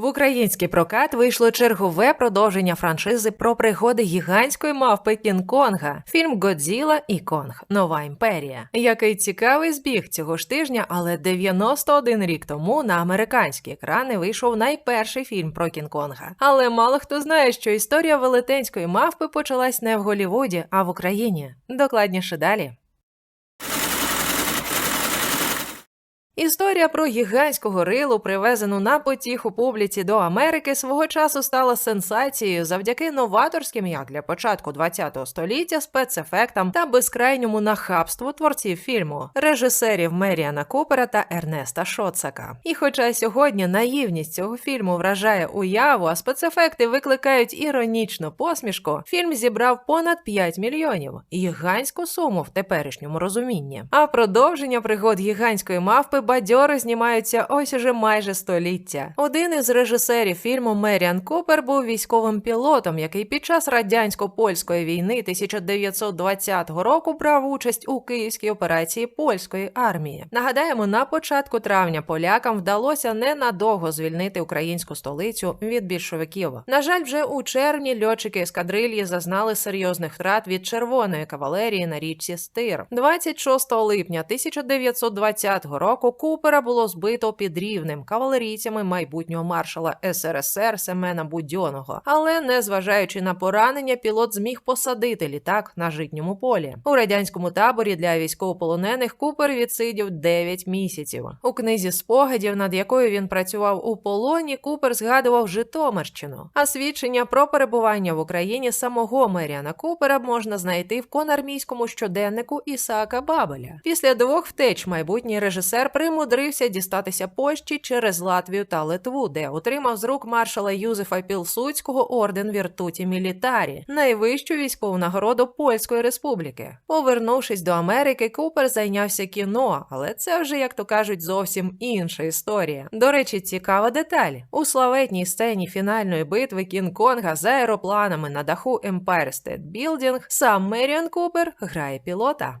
В український прокат вийшло чергове продовження франшизи про пригоди гігантської мавпи Кінг-Конга, фільм Годзіла і Конг Нова імперія. Який цікавий збіг цього ж тижня, але 91 рік тому на американські екрани вийшов найперший фільм про Кінг-Конга. Але мало хто знає, що історія велетенської мавпи почалась не в Голлівуді, а в Україні. Докладніше далі. Історія про гігантського рилу, привезену на потіху публіці до Америки, свого часу стала сенсацією завдяки новаторським, як для початку ХХ століття, спецефектам та безкрайньому нахабству творців фільму, режисерів Меріана Купера та Ернеста Шоцака. І хоча сьогодні наївність цього фільму вражає уяву, а спецефекти викликають іронічну посмішку, фільм зібрав понад 5 мільйонів гігантську суму в теперішньому розумінні. А продовження пригод гігантської мавпи бадьоро знімаються ось уже майже століття. Один із режисерів фільму Меріан Купер був військовим пілотом, який під час радянсько-польської війни 1920 року брав участь у київській операції польської армії. Нагадаємо, на початку травня полякам вдалося ненадовго звільнити українську столицю від більшовиків. На жаль, вже у червні льотчики ескадрильї зазнали серйозних втрат від червоної кавалерії на річці Стир. 26 липня 1920 року Купера було збито під рівнем кавалерійцями майбутнього маршала СРСР Семена Будьоного. Але незважаючи на поранення, пілот зміг посадити літак на житньому полі. У радянському таборі для військовополонених Купер відсидів 9 місяців. У книзі спогадів, над якою він працював у полоні, Купер згадував Житомирщину. А свідчення про перебування в Україні самого Меріана Купера можна знайти в конармійському щоденнику Ісаака Бабеля. Після двох втеч майбутній режисер примудрився дістатися Польщі через Латвію та Литву, де отримав з рук маршала Юзефа Пілсудського орден Віртуті Мілітарі, найвищу військову нагороду Польської республіки. Повернувшись до Америки, Купер зайнявся кіно, але це вже, як то кажуть, зовсім інша історія. До речі, цікава деталь у славетній сцені фінальної битви Кінг-Конга з аеропланами на даху Empire State Building сам Меріан Купер грає пілота.